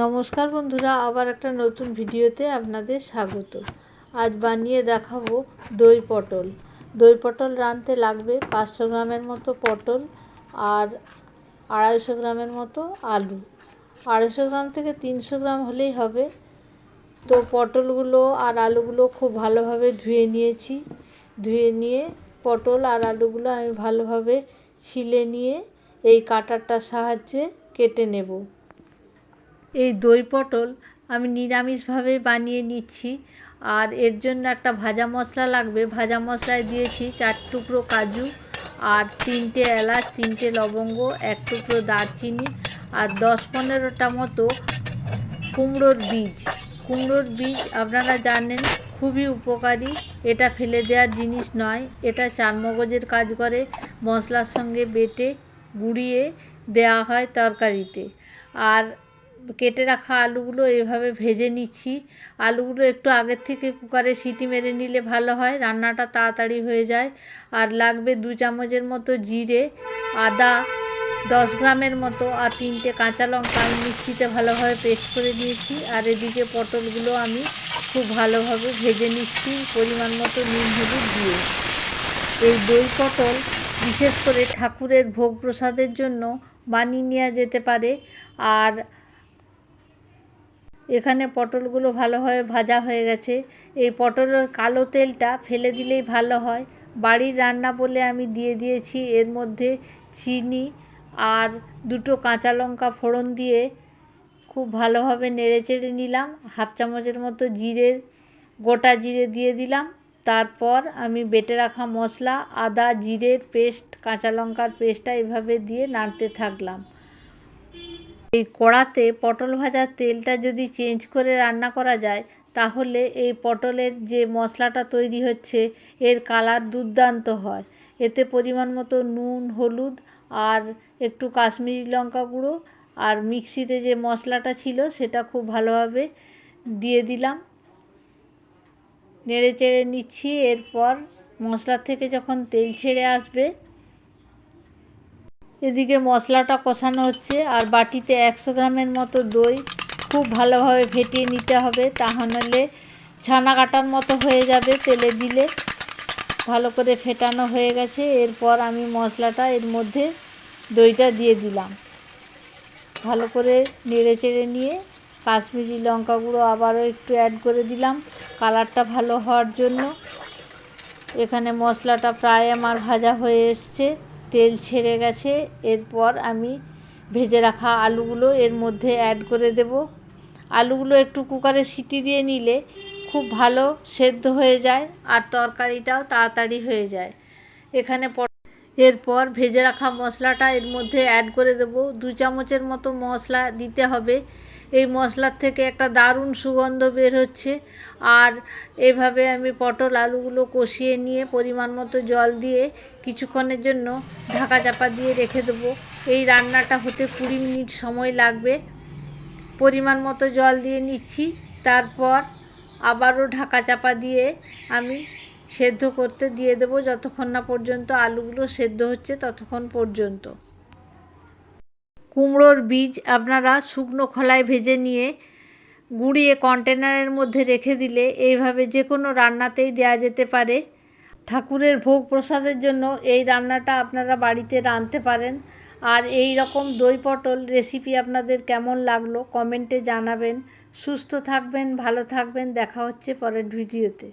নমস্কার বন্ধুরা, আবার একটা নতুন ভিডিওতে আপনাদের স্বাগত। আজ বানিয়ে দেখাবো দই পটল। দই পটল রাঁধতে লাগবে পাঁচশো গ্রামের মতো পটল আর আড়াইশো গ্রামের মতো আলু। আড়াইশো গ্রাম থেকে তিনশো গ্রাম হলেই হবে। তো পটলগুলো আর আলুগুলো খুব ভালোভাবে ধুয়ে নিয়েছি। ধুয়ে নিয়ে পটল আর আলুগুলো আমি ভালোভাবে ছিলে নিয়ে এই কাটারটার সাহায্যে কেটে নেব। এই দই পটল আমি নিরামিষভাবে বানিয়ে নিচ্ছি। আর এর জন্য একটা ভাজা মশলা লাগবে। ভাজা মশলায় দিয়েছি চার টুকরো কাজু আর তিনটে এলাচ, তিনটে লবঙ্গ, এক টুকরো দারচিনি আর দশ পনেরোটা মতো কুমড়োর বীজ। কুমড়োর বীজ আপনারা জানেন খুবই উপকারী। এটা ফেলে দেওয়ার জিনিস নয়। এটা চারমগজের কাজ করে। মশলার সঙ্গে বেটে, গুঁড়িয়ে দেওয়া হয় তরকারিতে। আর কেটে রাখা আলুগুলো এভাবে ভেজে নিচ্ছি। আলুগুলো একটু আগের থেকে কুকারে সিটি মেরে নিলে ভালো হয়, রান্নাটা তাড়াতাড়ি হয়ে যায়। আর লাগবে দু চামচের মতো জিরে, আদা, দশ গ্রামের মতো, আর তিনটে কাঁচা লঙ্কা আমি মিক্সিতে ভালোভাবে পেস্ট করে দিয়েছি আর এদিকে পটলগুলো আমি খুব ভালোভাবে ভেজে নিচ্ছি পরিমাণ মতো নুন, হলুদ দিয়ে। এই দই পটল, বিশেষ করে ঠাকুরের ভোগ প্রসাদের জন্য বানিয়ে নেওয়া যেতে পারে। আর এখানে পটলগুলো ভালোভাবে ভাজা হয়ে গেছে। এই পটলের কালো তেলটা ফেলে দিলেই ভালো হয়। বাড়ির রান্না বলে আমি দিয়ে দিয়েছি। এর মধ্যে চিনি আর দুটো কাঁচা লঙ্কা ফোড়ন দিয়ে খুব ভালোভাবে নেড়ে চেড়ে নিলাম। হাফ চামচের মতো জিরে, গোটা জিরে দিয়ে দিলাম। তারপর আমি বেটে রাখা মশলা, আদা, জিরের পেস্ট, কাঁচা লঙ্কার পেস্টটা এভাবে দিয়ে নাড়তে থাকলাম। এই কড়াতে পটল ভাজার তেলটা যদি চেঞ্জ করে রান্না করা যায়, তাহলে এই পটলের যে মশলাটা তৈরি হচ্ছে, এর কালার দুর্দান্ত হয়। এতে পরিমাণ মতো নুন, হলুদ আর একটু কাশ্মীরি লঙ্কা গুঁড়ো আর মিক্সিতে যে মশলাটা ছিল, সেটা খুব ভালোভাবে দিয়ে দিলাম। নেড়ে চেড়ে নিচ্ছি, এরপর মশলার থেকে যখন তেল ছেড়ে আসবে এদিকে মশলাটা কষানো হচ্ছে আর বাটিতে একশো গ্রামের মতো দই খুব ভালোভাবে ফেটিয়ে নিতে হবে তাহলে ছানা কাটার মতো হয়ে যাবে তেলে দিলে। ভালো করে ফেটানো হয়ে গেছে। এরপর আমি মশলাটা এর মধ্যে দইটা দিয়ে দিলাম। ভালো করে নেড়ে চেড়ে নিয়ে কাশ্মীরি লঙ্কা গুঁড়ো আবারও একটু অ্যাড করে দিলাম। কালারটা ভালো হওয়ার জন্য। এখানে মশলাটা প্রায় আমার ভাজা হয়ে এসছে। তেল ছেড়ে গেছে, এরপর আমি ভেজে রাখা আলুগুলো এর মধ্যে অ্যাড করে দেব। আলুগুলো একটু কুকারে সিটি দিয়ে নিলে খুব ভালো সেদ্ধ হয়ে যায় আর তরকারিটাও তাড়াতাড়ি হয়ে যায়। এখানে এরপর ভেজে রাখা মশলাটা এর মধ্যে অ্যাড করে দেব। দু চামচের মতো মশলা দিতে হবে। এই মশলার থেকে একটা দারুণ সুগন্ধ বের হচ্ছে। আর এভাবে আমি পটল আলুগুলো কষিয়ে নিয়ে পরিমাণ মতো জল দিয়ে কিছুক্ষণের জন্য ঢাকা চাপা দিয়ে রেখে দেবো। এই রান্নাটা হতে কুড়ি মিনিট সময় লাগবে। পরিমাণ মতো জল দিয়ে নিচ্ছি। তারপর আবারও ঢাকা চাপা দিয়ে আমি সেদ্ধ করতে দিয়ে দেবো যতক্ষণ না পর্যন্ত আলুগুলো সেদ্ধ হচ্ছে ততক্ষণ পর্যন্ত। কুমড়োর বীজ আপনারা শুকনো খোলায় ভেজে নিয়ে গুঁড়িয়ে কন্টেনারের মধ্যে রেখে দিলে এইভাবে যে কোনো রান্নাতেই দেওয়া যেতে পারে। ঠাকুরের ভোগ প্রসাদের জন্য এই রান্নাটা আপনারা বাড়িতে রাঁধতে পারেন। আর এই রকম দই পটল রেসিপি আপনাদের কেমন লাগল কমেন্টে জানাবেন। সুস্থ থাকবেন, ভালো থাকবেন, দেখা হচ্ছে পরের ভিডিওতে।